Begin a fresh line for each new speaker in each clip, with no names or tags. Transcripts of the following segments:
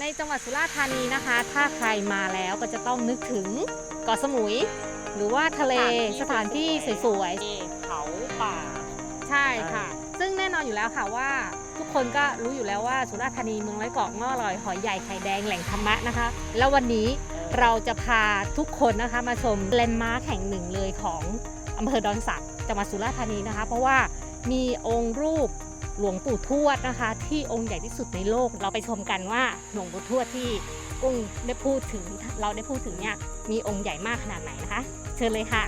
ในจังหวัดสุราษฎร์ธานีนะคะ ถ้าใครมาแล้วก็จะต้องนึกถึงเกาะสมุย หรือว่าทะเลสถานที่สวยๆ
เขาป่า
ใช่ค่ะ ซึ่งแน่นอนอยู่แล้วค่ะว่า ทุกคนก็รู้อยู่แล้วว่าสุราษฎร์ธานีเมืองไร้เกาะง้อลอยหอยใหญ่ไข่แดงแหล่งธรรมะนะคะ แล้ววันนี้เราจะพาทุกคนนะคะมาชมแลนด์มาร์คแห่งหนึ่งเลยของอำเภอดอนสักจังหวัดสุราษฎร์ธานีนะคะ เพราะว่ามีองค์รูป หลวงปู่ทวดนะคะ ที่องค์ใหญ่ที่สุดในโลก เราไปชมกันว่าหลวงปู่ทวดที่กุ้งได้พูดถึงเราได้พูดถึงเนี่ยมีองค์ใหญ่มากขนาดไหนนะคะ เชิญเลยค่ะ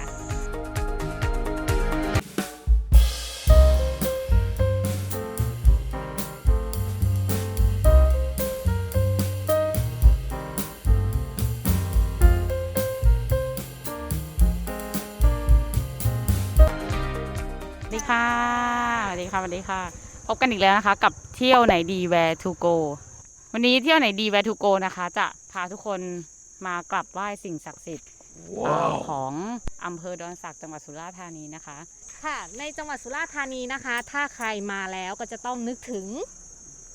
สวัสดีค่ะสวัสดีค่ะสวัสดีค่ะ บกันอีกแล้วนะคะ กับเที่ยวไหนดี where to go วันนี้เที่ยวไหนดี where to go นะคะ จะพาทุกคนมากลับไหว้สิ่งศักดิ์สิทธิ์ของอำเภอดอนสักจังหวัดสุราษฎร์ธานีนะคะ
ค่ะ ในจังหวัดสุราษฎร์ธานีนะคะ ถ้าใครมาแล้วก็จะต้องนึกถึง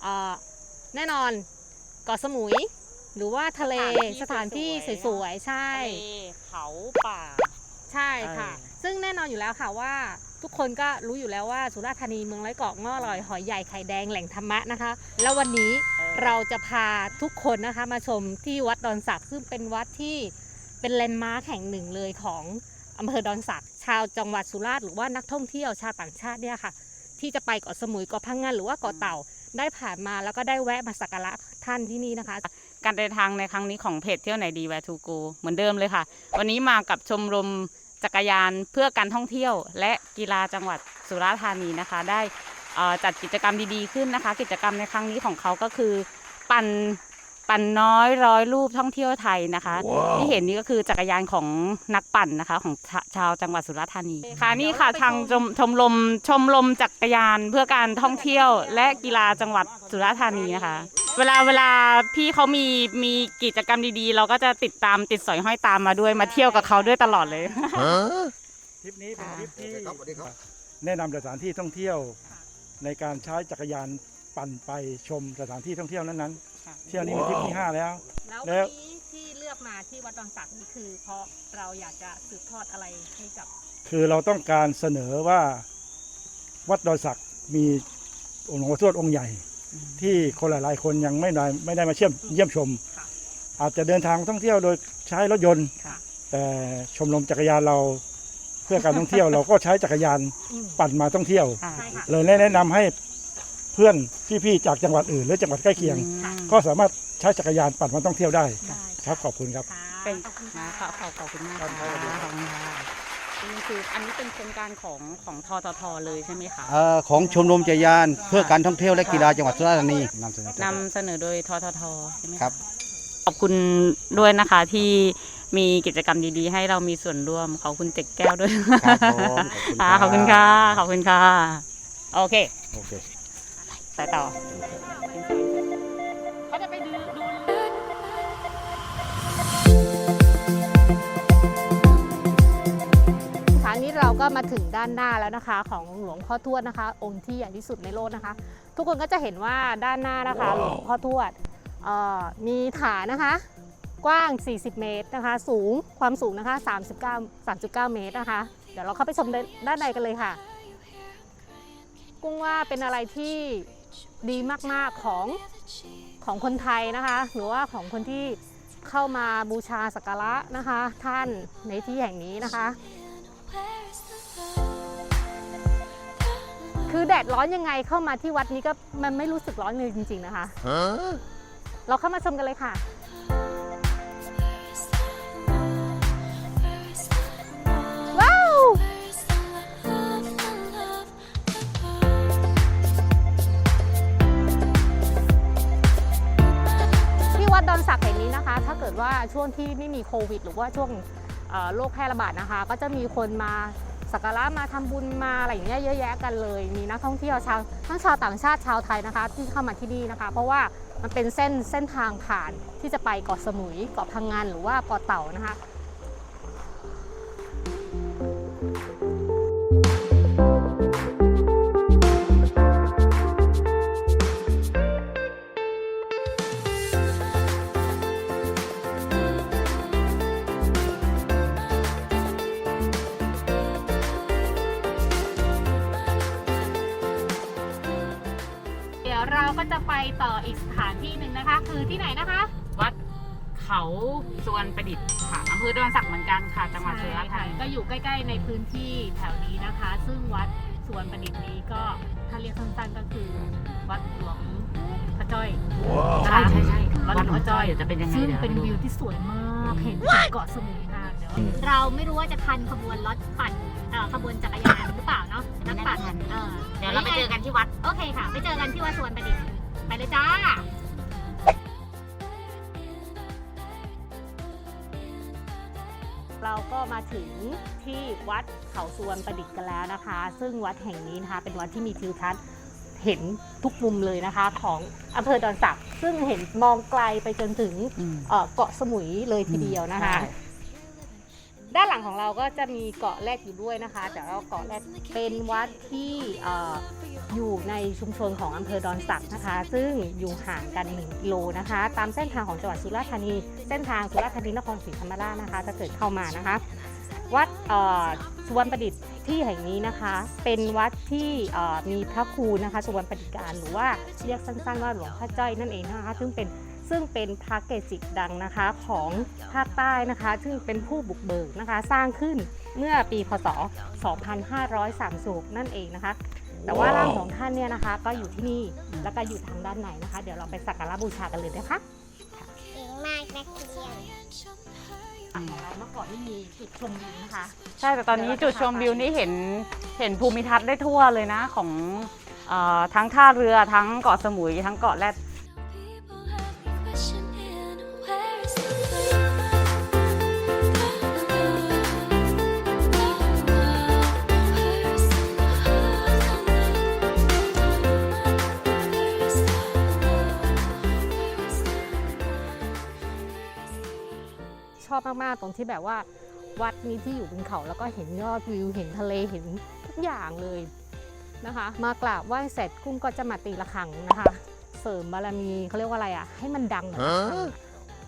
เอ่อแน่นอนเกาะสมุย หรือว่าทะเลส
ส
ถา
ถานนที่
ที่
สวยๆ
สวยๆใช่
ทะเลเขาป่า
ใช่ค่ะ
เออ
ซึ่งแน่นอนอยู่แล้วค่ะว่า ทุกคนก็รู้อยู่แล้วว่าสุราษฎร์ธานีเมืองไร้เกาะง้อลอยหอยใหญ่ไข่แดงแหล่งธรรมะนะคะ แล้ววันนี้เราจะพาทุกคนนะคะมาชมที่วัดดอนสักซึ่งเป็นวัดที่เป็นแลนด์มาร์คแห่งหนึ่งเลยของอำเภอดอนสักชาวจังหวัดสุราษฎร์หรือว่านักท่องเที่ยวชาวต่างชาติเนี่ยค่ะ ที่จะไปเกาะสมุยเกาะพังงานหรือว่าเกาะเต่าได้ผ่านมาแล้วก็ได้แวะมาสักการะท่านที่นี่นะคะ
การเดินทางในครั้งนี้ของเพจเที่ยวไหนดี where to go เหมือนเดิมเลยค่ะ วันนี้มากับชมรม จักรยานเพื่อการท่องเที่ยว และกีฬาจังหวัดสุราษฎร์ธานีนะคะ ได้เอ่อจัดกิจกรรมดีๆขึ้นนะคะ กิจกรรมในครั้งนี้ของเขาก็คือ ปั่นปั่นน้อยร้อยรูปท่องเที่ยวไทยนะคะที่เห็นนี่ก็คือจักรยานของนักปั่นนะคะของชาชาวจังหวัดสุราษฎร์ธานีค่ะนี่ค่ะทางชมชมรมชมรมจักรยานเพื่อการท่องเที่ยว และกีฬาจังหวัดสุราษฎร์ธานีนะคะ เวลาเวลาพี่เขามีมีกิจกรรมดีๆ เราก็จะติดตามติดสอยห้อยตามมาด้วยมาเที่ยวกับเขาด้วยตลอดเลย
ทริปนี้เป็นทริปที่
ครับสวัสดีครับ
แนะนำสถานที่ท่องเที่ยวในการใช้จักรยานปั่นไปชมสถานที่ท่องเที่ยวนั้นๆเที่ยวนี้เป็นทริปที่ 5 แล้ว
แล้ว
แล้
วัน
ว
นี้ที่เลือกมาที่วัดดอนสักนี่คือ เพราะเราอยากจะสืบทอดอะไรให้กับ
คือเราต้องการเสนอว่าวัดดอยสักมีองค์หลวงพ่อทวดองค์ใหญ่ ที่คนหลายๆ คนยังไม่ได้ไม่ได้มาเชื่อมเยี่ยมชม
ค่ะ
อาจจะเดินทางท่องเที่ยวโดยใช้รถยนต์
ค่ะ
แต่ชมรมจักรยานเราเพื่อการท่องเที่ยว เราก็ใช้จักรยาน
อืม
ปั่นมาท่องเที่ยว
ค่ะ
ใช่ค่ะ
เลยแนะนำให้เพื่อนพี่ๆจากจังหวัดอื่น หรือจังหวัดใกล้เคียง
อืม
ก็สามารถใช้จักรยานปั่นมาท่องเที่ยวได้
ได้
ครับขอบคุณครับ
ค่ะ
เป็น
ขอบคุณ
นะ
ค่ะ
ขอบขอบคุณมาก
ครับ
ค่ะขอบคุณค่ะ นี่คืออันนี้เป็นโครงการของของทททเลยใช่ไหมคะ
เอ่อของชมรมจักรยานเพื่อการท่องเที่ยวและกีฬาจังหวัดสุราษฎร์ธานีนำเสนอนำ
เสนอโดยทททใช่ไหมะ
ครับ
ขอบคุณด้วยนะคะที่มีกิจกรรมดีๆ ให้เรามีส่วนร่วมขอบคุณเจ็กแก้วด้วย
ครับผม
ค่ะขอบคุณค่ะขอบคุณค่ะโอเค
โอเค
ไปต่อ
ก็มาถึงด้านหน้าแล้วนะคะ ของหลวงพ่อทวดนะคะ องค์ที่ใหญ่ที่สุดในโลกนะคะ ทุกคนก็จะเห็นว่าด้านหน้านะคะ หลวงพ่อทวดเอ่อมีฐานนะคะ กว้าง 40 เมตรนะคะ สูงความสูงนะคะ 39 39 เมตรนะคะ เดี๋ยวเราเข้าไปชมด้านในกันเลยค่ะ กุ้งว่าเป็นอะไรที่ดีมาก ๆ ของของคนไทยนะคะ หรือว่าของคนที่เข้ามาบูชาสักการะนะคะ ท่านในที่แห่งนี้นะคะ คือแดดร้อนยังไงเข้ามาที่วัดนี้ก็มันไม่รู้สึกร้อนเลยจริง ๆนะคะ เราเข้ามาชมกันเลยค่ะ ว้าว ที่วัดดอนสักแห่งนี้นะคะ ถ้าเกิดว่าช่วงที่ไม่มีโควิด หรือว่าช่วงเอ่อโรคแพร่ระบาดนะคะ ก็จะมีคนมา สักการะมาทำบุญมาอะไรอย่างเงี้ยเยอะแยะกันเลย มีนักท่องเที่ยวชาวทั้งชาวต่างชาติชาวไทยนะคะ ที่เข้ามาที่นี่นะคะ เพราะว่ามันเป็นเส้นเส้นทางผ่านที่จะไปเกาะสมุยเกาะพังงานหรือว่าเกาะเต่านะคะ ก็จะไปต่ออีกสถานที่หนึ่งนะคะ คือที่ไหนนะคะ
วัดเขาสวนประดิษฐ์ค่ะอำเภอดอนสักเหมือนกันค่ะ จังหวัดสุราษฎร์ธานี
ก็อยู่ใกล้ ๆ ในพื้นที่แถวนี้นะคะ ซึ่งวัดสวนประดิษฐ์นี้ก็ถ้าเรียกสั้นๆก็คือวัดหลวง พระจ้อยนะคะ
ใช่ใช่ใช่
วัดหลวงพ่อจ้อย
จะเป็นยังไง
ซึ่ง
ดี๋ยว
เป็น
ดู
วิวที่สวยมากเห็นถึงเกาะสมุยค่ะเดี๋ยว
เราไม่รู้ว่าจะทันขบวนรถปั่นเอ่อขบวนจักรยานหรือเปล่าเนาะนักปั่นเออ
เดี๋ยวเราไปเจอกันที่วัด
โอเคค่ะ ไปเจอกันที่วัดสวนประดิษฐ์ไปเลยจ้า
เราก็มาถึงที่วัดเขาสวนประดิษฐ์กันแล้วนะคะ ซึ่งวัดแห่งนี้นะคะเป็นวัดที่มีทิวทัศน์ เห็นทุกมุมเลยนะคะ ของอำเภอดอนสักซึ่งเห็นมองไกลไปจนถึง
อืม
เอ่อเกาะสมุยเลยทีเดียวนะคะ
ใช่
ด้านหลังของเราก็จะมีเกาะแรกอยู่ด้วยนะคะ แต่ว่าเกาะแรกเป็นวัดที่เอ่ออยู่ในชุมชนของอำเภอดอนสักนะคะ ซึ่งอยู่ห่างกัน1กิโลนะคะ ตามเส้นทางของจังหวัดสุราษฎร์ธานี เส้นทางสุราษฎร์ธานีนครศรีธรรมราชนะคะถ้าเกิดเข้ามานะคะ วัดสุวรรณประดิษฐ์ที่แห่งนี้นะคะ เป็นวัดที่มีพระครูนะคะสุวรรณประดิษการหรือว่าเรียกสั้นๆว่าหลวงพ่อจ้อยนั่นเองนะคะ ซึ่งเป็นซึ่งเป็นพระเกจิดังนะคะของภาคใต้นะคะ ซึ่งเป็นผู้บุกเบิกนะคะ สร้างขึ้นเมื่อปีพศ 2530 นั่นเองนะคะ แต่ว่าร่างของท่านเนี่ยนะคะ ก็อยู่ที่นี่แล้วก็อยู่ทางด้านในนะคะ เดี๋ยวเราไปสักการะบูชากันเลยนะคะ
เก่งมากนักเรียน
เมื่อก่อนที่มีจุดชมวิวนะคะ
ใช่แต่ตอนนี้จุดชมวิวนี่เห็นเห็นภูมิทัศน์ได้ทั่วเลยนะของเอ่อทั้งท่าเรือทั้งเกาะสมุยทั้งเกาะแรด
อบมากๆ ตรงที่แบบว่าวัดนี้ที่อยู่บนเขาแล้วก็เห็นยอดวิวเห็นทะเลเห็นทุกอย่างเลยนะคะ มากราบไหว้เสร็จกุ้งก็จะมาตีระฆังนะคะ เสริมบารมีเขาเรียกว่าอะไรอะ ให้มันดังเหมือนระฆังอะ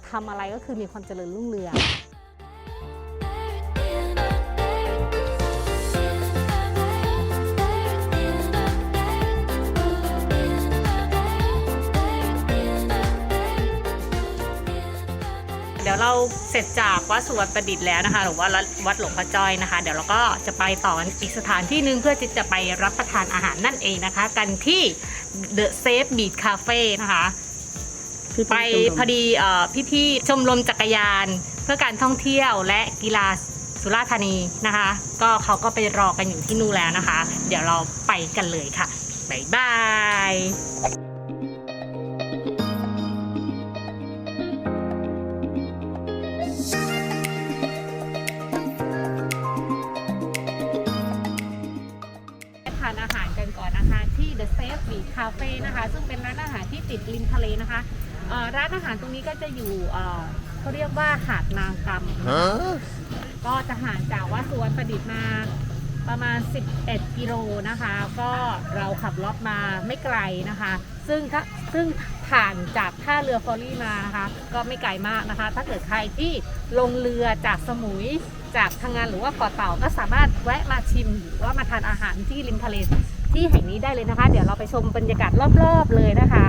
ทำอะไรก็คือมีความเจริญรุ่งเรือง เราเสร็จจากวัดสุวรรณประดิษฐ์แล้วนะคะ หรือว่าวัดหลวงพ่อจ้อยนะคะ เดี๋ยวเราก็จะไปต่ออีกสถานที่หนึ่งเพื่อที่จะไปรับประทานอาหารนั่นเองนะคะ กันที่ The Safe Beach Cafe นะคะ ไปพอดีเอ่พี่ๆชมรมจักรยาน เพื่อการท่องเที่ยวและกีฬาสุราษฎร์ธานีนะคะ ก็เขาก็ไปรอกันอยู่ที่นู่นแล้วนะคะ เดี๋ยวเราไปกันเลยค่ะบ๊ายบาย ซึ่งเป็นร้านอาหารที่ติดริมทะเลนะคะเอ่อร้านอาหารตรงนี้ก็จะอยู่เอ่อเขาเรียกว่าหาดนางกำก็จะห่างจากวัดสวนประดิษฐ์มาประมาณ 11 กิโลนะคะ ก็เราขับรถมาไม่ไกลนะคะ ซึ่งถ้าซึ่งผ่านจากท่าเรือฟอร์รี่มานะคะ ก็ไม่ไกลมากนะคะ ถ้าเกิดใครที่ลงเรือจากสมุยจากทางงานหรือว่าเกาะเต่าก็สามารถแวะมาชิมหรือว่ามาทานอาหารที่ริมทะเล ที่แห่งนี้ได้เลยนะคะ เดี๋ยวเราไปชมบรรยากาศรอบๆเลยนะคะ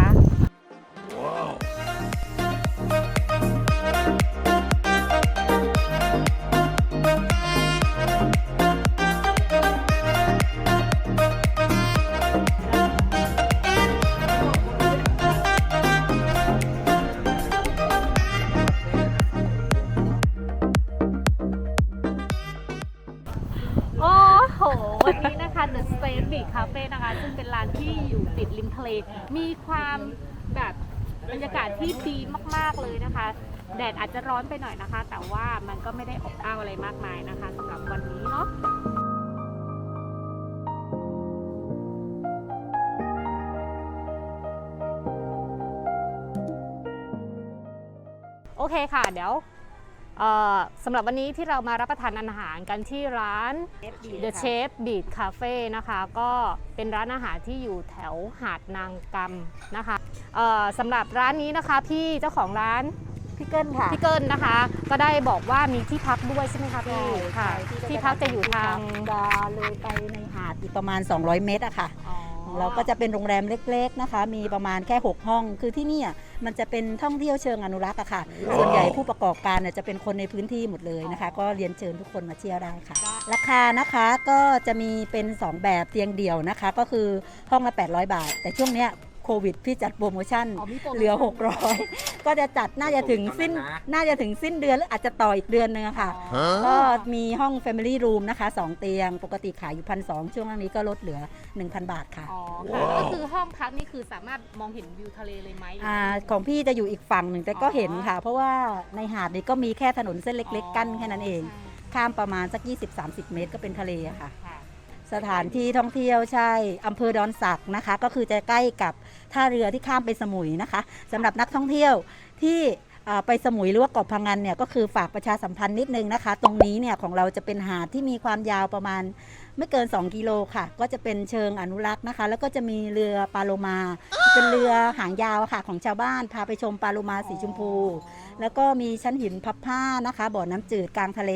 โอ้โห วันนี้นะคะ The Space Beach Cafe นะคะ ซึ่งเป็นร้านที่อยู่ติดริมทะเล มีความแบบบรรยากาศที่ดีมาก ๆ เลยนะคะ แดดอาจจะร้อนไปหน่อยนะคะ แต่ว่ามันก็ไม่ได้อบอ้าวอะไรมากมายนะคะสำหรับวันนี้เนาะโอเคค่ะ เดี๋ยว สำหรับวันนี้ที่เรามารับประทานอาหารกันที่ร้าน The Chef Beat Cafe นะคะ ก็เป็นร้านอาหารที่อยู่แถวหาดนางกำนะคะเอ่อสำหรับร้านนี้นะคะพี่เจ้าของร้าน
พี่เกิ้ลค่ะ
พี่เกิลนะคะ ก็ได้บอกว่ามีที่พักด้วยใช่ไหมคะพี่
ใช่
ค่ะ
ใช่
ที่พักจะอยู่ทาง
จะเลยไปในหาดอีกประมาณ 200 เมตรอะค่ะ
อ๋อ
ของเราก็จะเป็นโรงแรมเล็กๆนะคะ มีประมาณแค่ 6 ห้อง คือที่เนี่ยมันจะเป็นท่องเที่ยวเชิงอนุรักษ์อะค่ะ ส่วนใหญ่ผู้ประกอบการเนี่ยจะเป็นคนในพื้นที่หมดเลยนะคะ ก็เรียนเชิญทุกคนมาเที่ยวได้ค่ะ ราคานะคะก็จะมีเป็น 2 แบบเตียงเดี่ยวนะคะ ก็คือห้องละ 800 บาท แต่ช่วงเนี้ยโควิดพี่จัดโปรโมชั่น
อ๋อมีโปรโมชั่น
เหลือ 600 ก็จะจัดน่าจะถึงสิ้น น่าจะถึงสิ้นเดือนหรืออาจจะต่ออีกเดือนนึงอะค่ะ ก็มีห้อง Family Room นะคะ 2 เตียง ปกติขายอยู่พันสช่วงนี้ก็ลดเหลือ 1,000 บาทค่ะ
อ๋อค่ะก็คือห้องพักนี่คือสามารถมองเห็นวิวทะเลเลยไหม
อ่าของพี่จะอยู่อีกฝั่งหนึ่งแต่ก็เห็นค่ะ เพราะว่าในหาดนี้ก็มีแค่ถนนเส้นเล็ก ๆ กั้นแค่นั้นเอง ข้ามประมาณสัก 20-30 เมตรก็เป็นทะเลอะค่ะ
ค่ะ
สถานที่ท่องเที่ยวใช่อำเภอดอนสักนะคะ ก็คือจะใกล้กับท่าเรือที่ข้ามไปสมุยนะคะสำหรับนักท่องเที่ยวที่ไปสมุยหรือว่าเกาะพังงานเนี่ยก็คือฝากประชาสัมพันธ์นิดนึงนะคะ ตรงนี้เนี่ยของเราจะเป็นหาดที่มีความยาวประมาณ ไม่เกิน 2 กิโลค่ะ ก็จะเป็นเชิงอนุรักษ์นะคะ แล้วก็จะมีเรือปลาโลมา เป็นเรือหางยาวอะค่ะ ของชาวบ้านพาไปชมปลาโลมาสีชมพู แล้วก็มีชั้นหินพับผ้านะคะ บ่อน้ำจืดกลางทะเล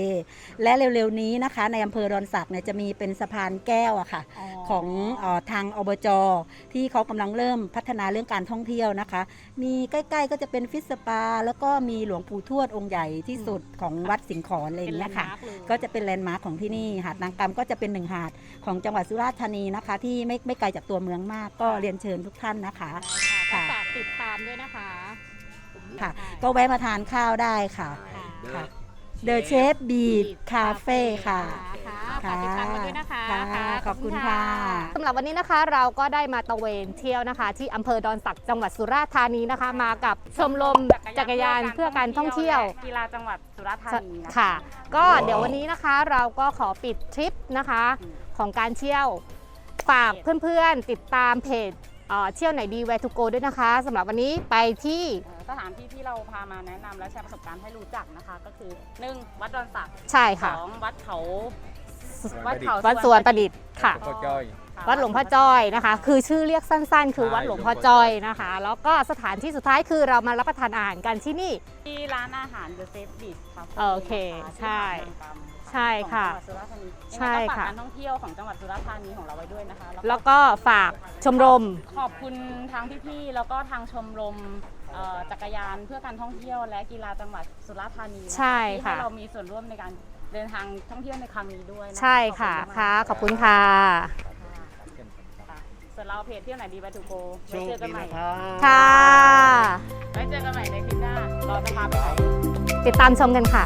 และเร็วๆนี้นะคะ ในอำเภอดอนสักเนี่ยจะมีเป็นสะพานแก้วอะค่ะ ของเออทางอบจที่เขากำลังเริ่มพัฒนาเรื่องการท่องเที่ยวนะคะ มีใกล้ๆก็จะเป็นฟิสสปา แล้วก็มีหลวงปู่ทวดองค์ใหญ่ที่สุดของวัดสิงห์ขอนอะไรอย่างเงี้ยค่ะ ก็จะเป็นแลนด์มาร์คของที่นี่หาดนางกำก็จะเป็นหนึ่งหาดของจังหวัดสุราษฎร์ธานีนะคะ ที่ไม่ไม่ไกลจากตัวเมืองมากก็เรียนเชิญทุกท่านนะคะ
ค่ะ
ค่ะ
ฝากติดตามด้วยนะคะ
ค่ะ ก็แวะมาทานข้าวได้ค่ะ ค่ะ The Chef Beat Cafe ค่ะ
ค่ะ ฝากติดตามกันด้วยนะคะ
ค่ะขอบคุณค่ะ
สำหรับวันนี้นะคะเราก็ได้มาตะเวนเที่ยวนะคะ ที่อำเภอดอนสักจังหวัดสุราษฎร์ธานีนะคะ มากับชมรมจักรยานเพื่อการท่องเที่ยว
และกีฬาจังหวัดสุราษฎร์ธานีนะคะ
ค่ะ ก็เดี๋ยววันนี้นะคะเราก็ขอปิดทริปนะคะของการเที่ยวฝากเพื่อนๆติดตามเพจเอ่อเที่ยวไหนดี Where to go ด้วยนะคะสำหรับวันนี้ไปที่
เอ่อสถานที่ที่เราพามาแนะนำและแชร์ประสบการณ์ให้รู้จักนะคะ ก็คือ 1. วัดดอนสัก
ใช่ค่ะ
สองวัดเขา วัดเขา
วัดสวนประดิษฐ์ค่ะ
พ่อจ้อย
ค่ะ
วัดหลวงพ่อจ้อยนะคะ คือชื่อเรียกสั้นๆ คือวัดหลวงพ่อจ้อยนะคะ แล้วก็สถานที่สุดท้ายคือเรามารับประทานอาหารกันที่นี่
ที่ร้านอาหาร The Safe Beach ครับ
โอเคใช่ใช่ค่ะ
ของจังหวัดสุราษฎร์ธานี
ใช่
ยังไงก็ฝาก
ค่ะ
การท่องเที่ยวของจังหวัดสุราษฎร์ธานีของเราไว้ด้วยนะคะ
แล้วก็ฝากชมรม
ขอบคุณทางพี่ๆ แล้วก็ทางชมรมเอ่อจักรยานเพื่อการท่องเที่ยวและกีฬาจังหวัดสุราษฎร์ธานีนะคะ
ใช่
ที่
ค่ะ
ให้เรามีส่วนร่วมในการ เดินทางท่องเที่ยวในครั้งนี้ด้วยน
ใช่ค่ะ
ขอบณมาก
ค่ะ
ๆ
ขอบคุณค่ะ
ค่ะส่วนเราเพจเที่ยวไหนดีไปทูโกไว้เจอกันใหม่
ค่ะ
ไว้เจอกันใหม่ในคลิปหน้าเราจะพาไปไหน
ติดตามชมกันค่ะ